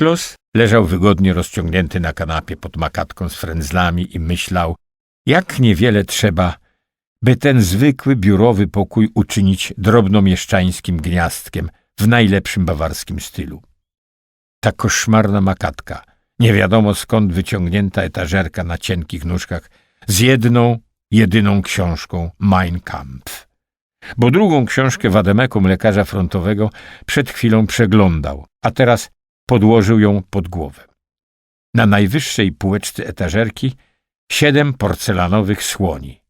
Klos leżał wygodnie rozciągnięty na kanapie pod makatką z frędzlami i myślał, jak niewiele trzeba, by ten zwykły biurowy pokój uczynić drobnomieszczańskim gniazdkiem w najlepszym bawarskim stylu. Ta koszmarna makatka, nie wiadomo skąd wyciągnięta etażerka na cienkich nóżkach, z jedną, jedyną książką Mein Kampf. Bo drugą książkę Wademeku, lekarza frontowego, przed chwilą przeglądał, a teraz podłożył ją pod głowę. Na najwyższej półeczce etażerki siedem porcelanowych słoni.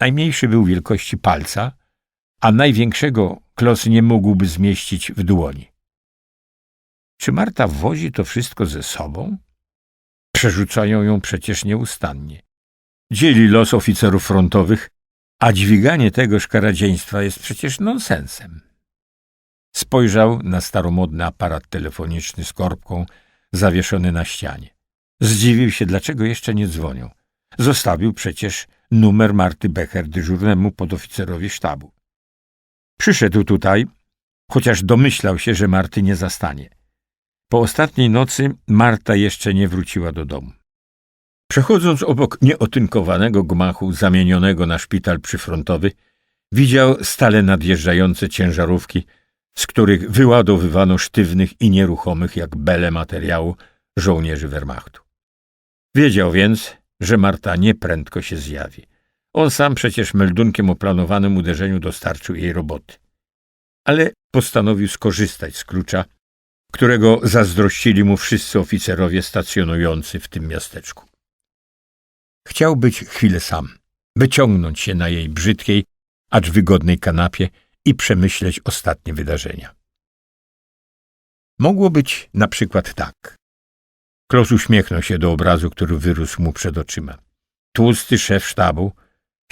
Najmniejszy był wielkości palca, a największego Klos nie mógłby zmieścić w dłoni. Czy Marta wozi to wszystko ze sobą? Przerzucają ją przecież nieustannie. Dzieli los oficerów frontowych, a dźwiganie tego szkaradziejstwa jest przecież nonsensem. Spojrzał na staromodny aparat telefoniczny z korbką zawieszony na ścianie. Zdziwił się, dlaczego jeszcze nie dzwonią. Zostawił przecież numer Marty Becher dyżurnemu podoficerowi sztabu. Przyszedł tutaj, chociaż domyślał się, że Marty nie zastanie. Po ostatniej nocy Marta jeszcze nie wróciła do domu. Przechodząc obok nieotynkowanego gmachu zamienionego na szpital przyfrontowy, widział stale nadjeżdżające ciężarówki, z których wyładowywano sztywnych i nieruchomych jak bele materiału żołnierzy Wehrmachtu. Wiedział więc, że Marta nieprędko się zjawi. On sam przecież meldunkiem o planowanym uderzeniu dostarczył jej roboty. Ale postanowił skorzystać z klucza, którego zazdrościli mu wszyscy oficerowie stacjonujący w tym miasteczku. Chciał być chwilę sam, wyciągnąć się na jej brzydkiej, acz wygodnej kanapie i przemyśleć ostatnie wydarzenia. Mogło być na przykład tak. Klos uśmiechnął się do obrazu, który wyrósł mu przed oczyma. Tłusty szef sztabu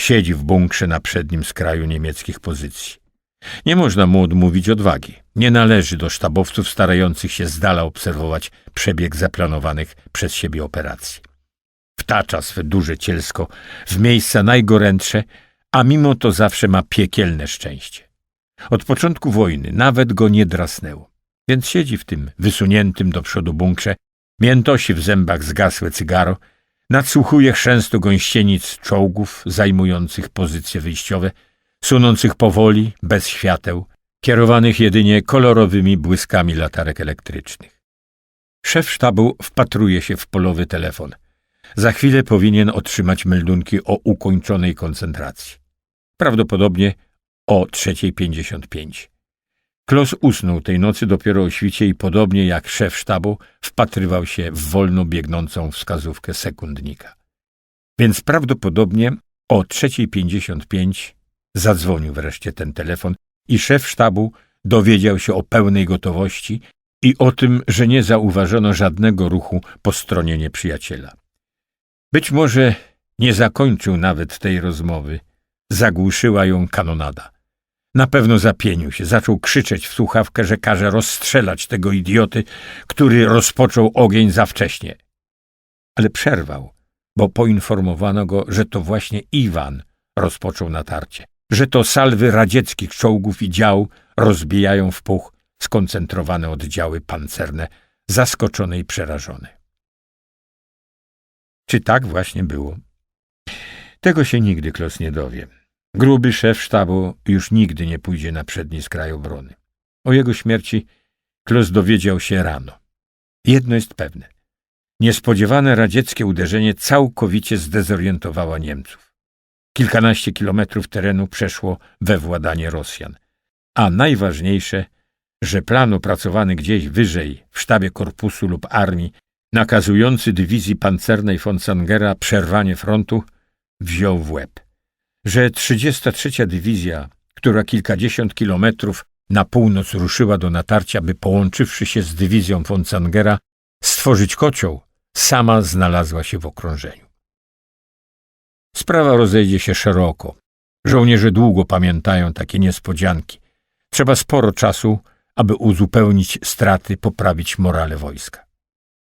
siedzi w bunkrze na przednim skraju niemieckich pozycji. Nie można mu odmówić odwagi. Nie należy do sztabowców starających się z dala obserwować przebieg zaplanowanych przez siebie operacji. Wtacza swe duże cielsko w miejsca najgorętsze, a mimo to zawsze ma piekielne szczęście. Od początku wojny nawet go nie drasnęło, więc siedzi w tym wysuniętym do przodu bunkrze, miętosi w zębach zgasłe cygaro, nadsłuchuje chrzęstu gąścienic czołgów zajmujących pozycje wyjściowe, sunących powoli, bez świateł, kierowanych jedynie kolorowymi błyskami latarek elektrycznych. Szef sztabu wpatruje się w polowy telefon. Za chwilę powinien otrzymać meldunki o ukończonej koncentracji. Prawdopodobnie o 3.55. Klos usnął tej nocy dopiero o świcie i podobnie jak szef sztabu wpatrywał się w wolno biegnącą wskazówkę sekundnika. Więc prawdopodobnie o 3.55 zadzwonił wreszcie ten telefon i szef sztabu dowiedział się o pełnej gotowości i o tym, że nie zauważono żadnego ruchu po stronie nieprzyjaciela. Być może nie zakończył nawet tej rozmowy. Zagłuszyła ją kanonada. Na pewno zapienił się, zaczął krzyczeć w słuchawkę, że każe rozstrzelać tego idioty, który rozpoczął ogień za wcześnie. Ale przerwał, bo poinformowano go, że to właśnie Iwan rozpoczął natarcie, że to salwy radzieckich czołgów i dział rozbijają w puch skoncentrowane oddziały pancerne, zaskoczone i przerażone. Czy tak właśnie było? Tego się nigdy Klos nie dowie. Gruby szef sztabu już nigdy nie pójdzie na przedni skraj obrony. O jego śmierci Klos dowiedział się rano. Jedno jest pewne. Niespodziewane radzieckie uderzenie całkowicie zdezorientowało Niemców. Kilkanaście kilometrów terenu przeszło we władanie Rosjan. A najważniejsze, że plan opracowany gdzieś wyżej w sztabie korpusu lub armii, nakazujący dywizji pancernej von Sangera przerwanie frontu, wziął w łeb że 33. Dywizja, która kilkadziesiąt kilometrów na północ ruszyła do natarcia, by połączywszy się z dywizją von Zangera stworzyć kocioł, sama znalazła się w okrążeniu. Sprawa rozejdzie się szeroko. Żołnierze długo pamiętają takie niespodzianki. Trzeba sporo czasu, aby uzupełnić straty, poprawić morale wojska.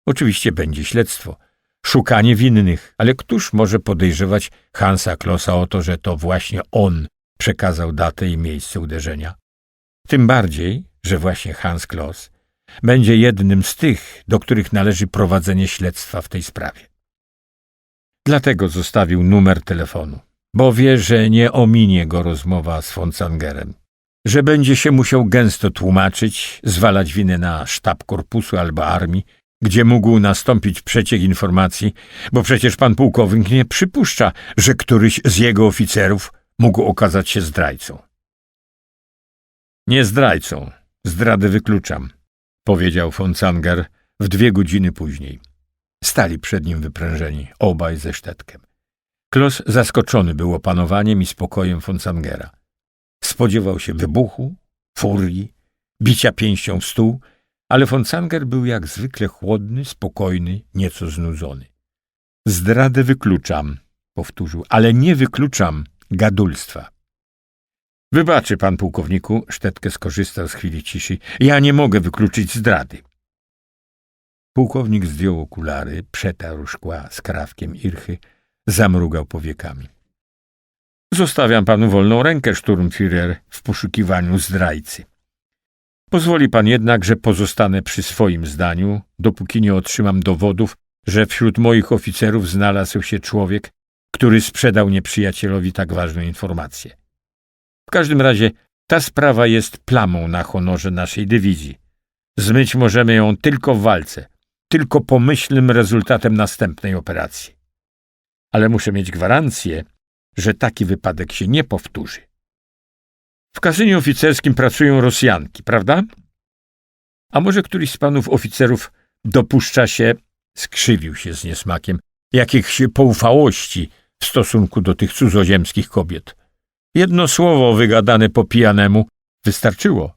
Oczywiście będzie śledztwo – szukanie winnych, ale któż może podejrzewać Hansa Klossa o to, że to właśnie on przekazał datę i miejsce uderzenia? Tym bardziej, że właśnie Hans Kloss będzie jednym z tych, do których należy prowadzenie śledztwa w tej sprawie. Dlatego zostawił numer telefonu, bo wie, że nie ominie go rozmowa z Foncangerem, że będzie się musiał gęsto tłumaczyć, zwalać winę na sztab korpusu albo armii, gdzie mógł nastąpić przeciek informacji, bo przecież pan pułkownik nie przypuszcza, że któryś z jego oficerów mógł okazać się zdrajcą. Nie zdrajcą, zdradę wykluczam, powiedział Foncanger w dwie godziny później. Stali przed nim wyprężeni, obaj ze sztetkiem. Klos zaskoczony był opanowaniem i spokojem Foncangera. Spodziewał się wybuchu, furii, bicia pięścią w stół, ale Foncanger był jak zwykle chłodny, spokojny, nieco znudzony. Zdradę wykluczam, powtórzył, ale nie wykluczam gadulstwa. Wybaczy pan pułkowniku, Sztetkę skorzystał z chwili ciszy. Ja nie mogę wykluczyć zdrady. Pułkownik zdjął okulary, przetarł szkła skrawkiem irchy, zamrugał powiekami. Zostawiam panu wolną rękę, Sturmführer, w poszukiwaniu zdrajcy. Pozwoli pan jednak, że pozostanę przy swoim zdaniu, dopóki nie otrzymam dowodów, że wśród moich oficerów znalazł się człowiek, który sprzedał nieprzyjacielowi tak ważną informację. W każdym razie ta sprawa jest plamą na honorze naszej dywizji. Zmyć możemy ją tylko w walce, tylko pomyślnym rezultatem następnej operacji. Ale muszę mieć gwarancję, że taki wypadek się nie powtórzy. W kasynie oficerskim pracują Rosjanki, prawda? A może któryś z panów oficerów dopuszcza się, skrzywił się z niesmakiem, jakichś poufałości w stosunku do tych cudzoziemskich kobiet. Jedno słowo wygadane po pijanemu wystarczyło.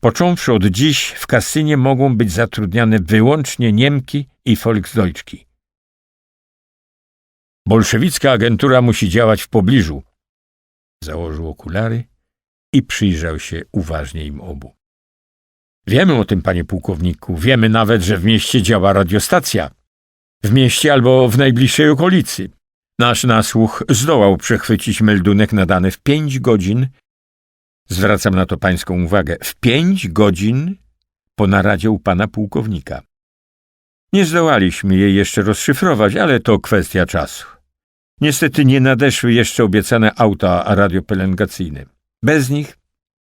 Począwszy od dziś w kasynie mogą być zatrudniane wyłącznie Niemki i Volksdeutschki. Bolszewicka agentura musi działać w pobliżu. Założył okulary i przyjrzał się uważnie im obu. Wiemy o tym, panie pułkowniku. Wiemy nawet, że w mieście działa radiostacja. W mieście albo w najbliższej okolicy. Nasz nasłuch zdołał przechwycić meldunek nadany w pięć godzin. Zwracam na to pańską uwagę. W pięć godzin po naradzie u pana pułkownika. Nie zdołaliśmy jej jeszcze rozszyfrować, ale to kwestia czasu. Niestety nie nadeszły jeszcze obiecane auta radiopelengacyjne. Bez nich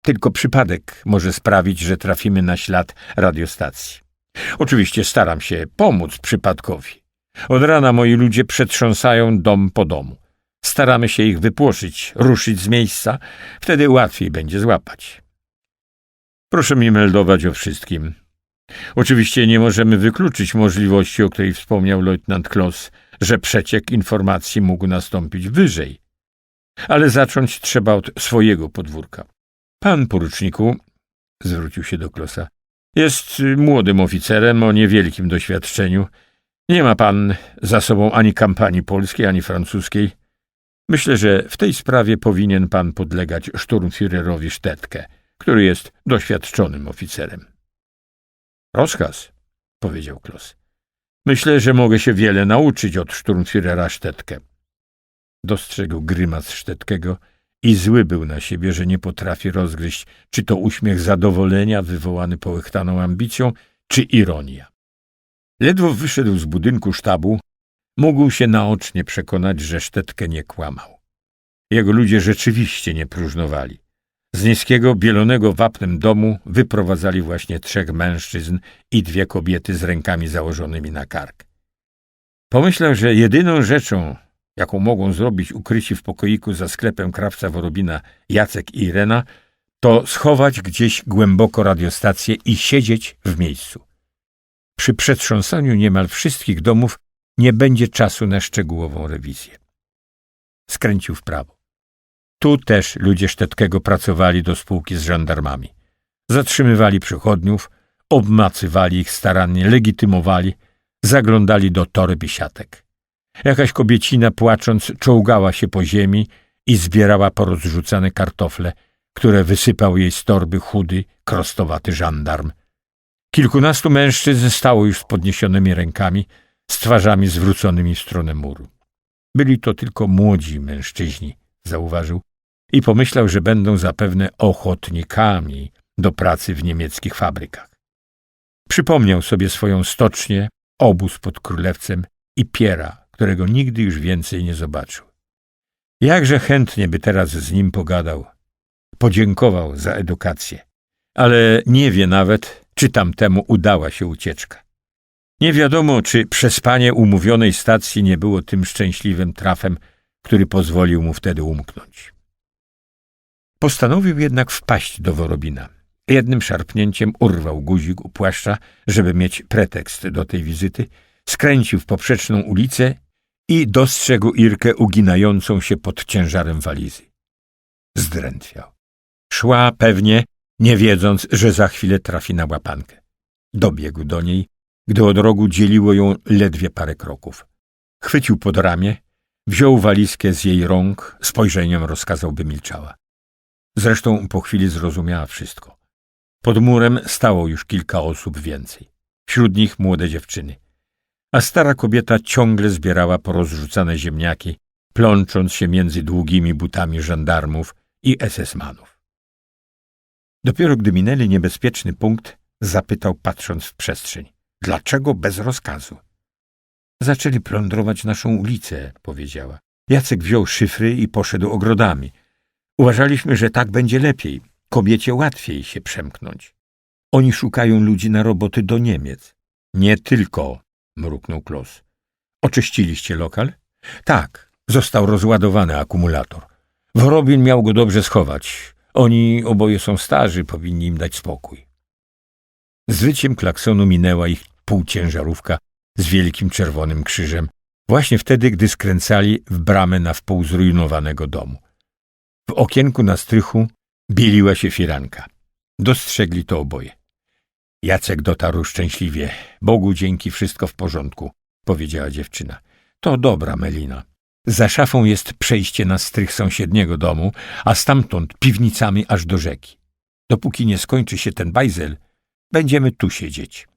tylko przypadek może sprawić, że trafimy na ślad radiostacji. Oczywiście staram się pomóc przypadkowi. Od rana moi ludzie przetrząsają dom po domu. Staramy się ich wypłoszyć, ruszyć z miejsca, wtedy łatwiej będzie złapać. Proszę mi meldować o wszystkim. Oczywiście nie możemy wykluczyć możliwości, o której wspomniał leutnant Kloss, że przeciek informacji mógł nastąpić wyżej. Ale zacząć trzeba od swojego podwórka. Pan poruczniku, zwrócił się do Klosa, jest młodym oficerem o niewielkim doświadczeniu. Nie ma pan za sobą ani kampanii polskiej, ani francuskiej. Myślę, że w tej sprawie powinien pan podlegać szturmführerowi Sztetkę, który jest doświadczonym oficerem. Rozkaz, powiedział Klos. Myślę, że mogę się wiele nauczyć od szturmführera Sztetkę. Dostrzegł grymas Sztetkiego i zły był na siebie, że nie potrafi rozgryźć, czy to uśmiech zadowolenia wywołany połechtaną ambicją, czy ironia. Ledwo wyszedł z budynku sztabu, mógł się naocznie przekonać, że Sztetkę nie kłamał. Jego ludzie rzeczywiście nie próżnowali. Z niskiego, bielonego wapnem domu wyprowadzali właśnie trzech mężczyzn i dwie kobiety z rękami założonymi na kark. Pomyślał, że jedyną rzeczą, jaką mogą zrobić ukryci w pokoiku za sklepem krawca Worobina Jacek i Irena, to schować gdzieś głęboko radiostację i siedzieć w miejscu. Przy przetrząsaniu niemal wszystkich domów nie będzie czasu na szczegółową rewizję. Skręcił w prawo. Tu też ludzie Sztetkiego pracowali do spółki z żandarmami. Zatrzymywali przychodniów, obmacywali ich starannie, legitymowali, zaglądali do torb i siatek. Jakaś kobiecina płacząc czołgała się po ziemi i zbierała porozrzucane kartofle, które wysypał jej z torby chudy, krostowaty żandarm. Kilkunastu mężczyzn stało już z podniesionymi rękami, z twarzami zwróconymi w stronę muru. Byli to tylko młodzi mężczyźni, zauważył, i pomyślał, że będą zapewne ochotnikami do pracy w niemieckich fabrykach. Przypomniał sobie swoją stocznię, obóz pod Królewcem i Piera, którego nigdy już więcej nie zobaczył. Jakże chętnie by teraz z nim pogadał. Podziękował za edukację, ale nie wie nawet, czy tamtemu udała się ucieczka. Nie wiadomo, czy przespanie umówionej stacji nie było tym szczęśliwym trafem, który pozwolił mu wtedy umknąć. Postanowił jednak wpaść do Worobina. Jednym szarpnięciem urwał guzik u płaszcza, żeby mieć pretekst do tej wizyty, skręcił w poprzeczną ulicę i dostrzegł Irkę uginającą się pod ciężarem walizy. Zdrętwiał. Szła pewnie, nie wiedząc, że za chwilę trafi na łapankę. Dobiegł do niej, gdy od rogu dzieliło ją ledwie parę kroków. Chwycił pod ramię, wziął walizkę z jej rąk, spojrzeniem rozkazał, by milczała. Zresztą po chwili zrozumiała wszystko. Pod murem stało już kilka osób więcej. Wśród nich młode dziewczyny. A stara kobieta ciągle zbierała porozrzucane ziemniaki, plącząc się między długimi butami żandarmów i SS-manów. Dopiero gdy minęli niebezpieczny punkt, zapytał patrząc w przestrzeń. Dlaczego bez rozkazu? Zaczęli plądrować naszą ulicę, powiedziała. Jacek wziął szyfry i poszedł ogrodami. Uważaliśmy, że tak będzie lepiej. Kobiecie łatwiej się przemknąć. Oni szukają ludzi na roboty do Niemiec. Nie tylko, mruknął Klos. Oczyściliście lokal? Tak, został rozładowany akumulator. Worobin miał go dobrze schować. Oni oboje są starzy, powinni im dać spokój. Z wyciem klaksonu minęła ich półciężarówka z wielkim czerwonym krzyżem, właśnie wtedy, gdy skręcali w bramę na wpół zrujnowanego domu. W okienku na strychu bieliła się firanka. Dostrzegli to oboje. Jacek dotarł szczęśliwie. Bogu dzięki, wszystko w porządku, powiedziała dziewczyna. To dobra, Melina. Za szafą jest przejście na strych sąsiedniego domu, a stamtąd piwnicami aż do rzeki. Dopóki nie skończy się ten bajzel, będziemy tu siedzieć.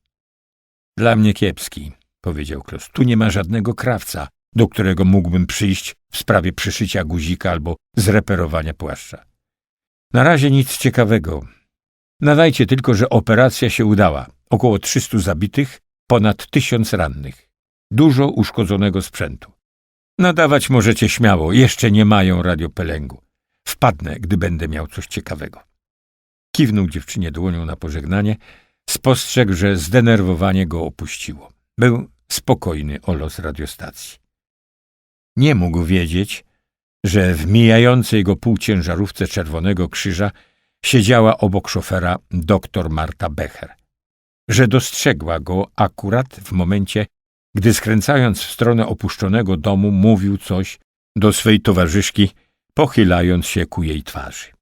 Dla mnie kiepski, powiedział Klos. Tu nie ma żadnego krawca, do którego mógłbym przyjść w sprawie przyszycia guzika albo zreperowania płaszcza. Na razie nic ciekawego. Nadajcie tylko, że operacja się udała. Około 300 zabitych, ponad tysiąc rannych. Dużo uszkodzonego sprzętu. Nadawać możecie śmiało, jeszcze nie mają radiopelęgu. Wpadnę, gdy będę miał coś ciekawego. Kiwnął dziewczynie dłonią na pożegnanie, spostrzegł, że zdenerwowanie go opuściło. Był spokojny o los radiostacji. Nie mógł wiedzieć, że w mijającej go półciężarówce Czerwonego Krzyża siedziała obok szofera doktor Marta Becher, że dostrzegła go akurat w momencie, gdy skręcając w stronę opuszczonego domu mówił coś do swej towarzyszki, pochylając się ku jej twarzy.